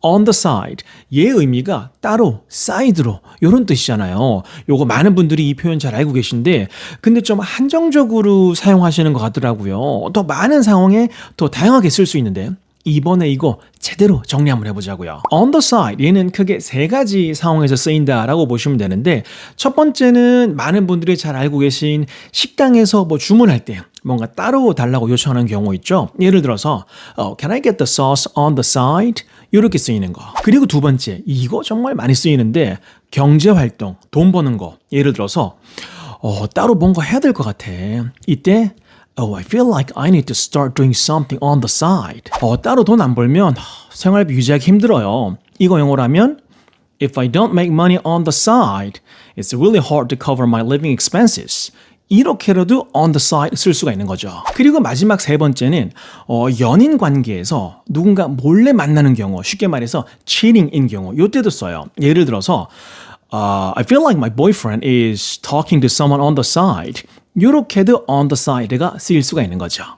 on the side. 얘 의미가 따로, 사이드로 이런 뜻이잖아요. 요거 많은 분들이 이 표현 잘 알고 계신데 근데 좀 한정적으로 사용하시는 것 같더라고요. 더 많은 상황에 더 다양하게 쓸 수 있는데 이번에 이거 제대로 정리 한번 해보자고요. On the side 얘는 크게 세 가지 상황에서 쓰인다라고 보시면 되는데 첫 번째는 많은 분들이 잘 알고 계신 식당에서 뭐 주문할 때 뭔가 따로 달라고 요청하는 경우 있죠. 예를 들어서 oh, Can I get the sauce on the side? 이렇게 쓰이는 거. 그리고 두 번째 이거 정말 많이 쓰이는데 경제 활동, 돈 버는 거. 예를 들어서 어, 따로 뭔가 해야 될 것 같아. 이때 Oh, I feel like I need to start doing something on the side. 어, 따로 돈 안 벌면 하, 생활비 유지하기 힘들어요. 이거 영어로 하면 If I don't make money on the side, it's really hard to cover my living expenses. 이렇게라도 on the side 쓸 수가 있는 거죠. 그리고 마지막 세 번째는 어, 연인 관계에서 누군가 몰래 만나는 경우, 쉽게 말해서 cheating인 경우, 이때도 써요. 예를 들어서 uh, I feel like my boyfriend is talking to someone on the side. 이렇게도 on the side가 쓰일 수가 있는 거죠.